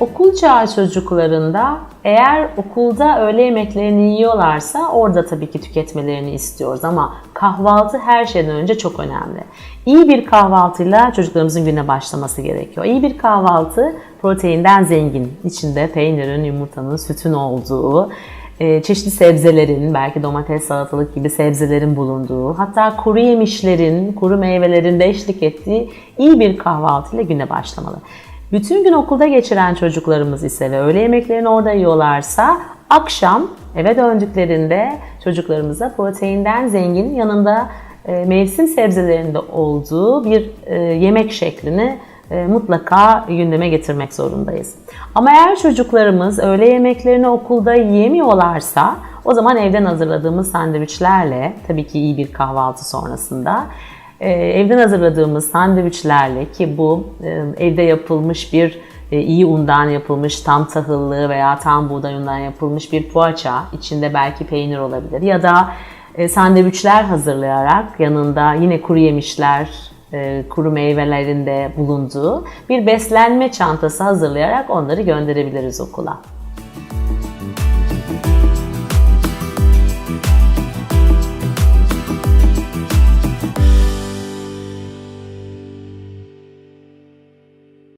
Okul çağı çocuklarında eğer okulda öğle yemeklerini yiyorlarsa orada tabii ki tüketmelerini istiyoruz ama kahvaltı her şeyden önce çok önemli. İyi bir kahvaltıyla çocuklarımızın güne başlaması gerekiyor. İyi bir kahvaltı proteinden zengin. İçinde peynirin, yumurtanın, sütün olduğu, e, çeşitli sebzelerin, belki domates, salatalık gibi sebzelerin bulunduğu, hatta kuru yemişlerin, kuru meyvelerin de eşlik ettiği iyi bir kahvaltıyla güne başlamalı. Bütün gün okulda geçiren çocuklarımız ise ve öğle yemeklerini orada yiyorlarsa akşam eve döndüklerinde çocuklarımıza proteinden zengin yanında e, mevsim sebzelerinde olduğu bir e, yemek şeklini e, mutlaka gündeme getirmek zorundayız. Ama eğer çocuklarımız öğle yemeklerini okulda yiyemiyorlarsa o zaman evden hazırladığımız sandviçlerle tabii ki iyi bir kahvaltı sonrasında e, evden hazırladığımız sandviçlerle ki bu e, evde yapılmış bir e, iyi undan yapılmış tam tahıllı veya tam buğday undan yapılmış bir poğaça içinde belki peynir olabilir ya da e, sandviçler hazırlayarak yanında yine kuru yemişler, e, kuru meyvelerin de bulunduğu bir beslenme çantası hazırlayarak onları gönderebiliriz okula.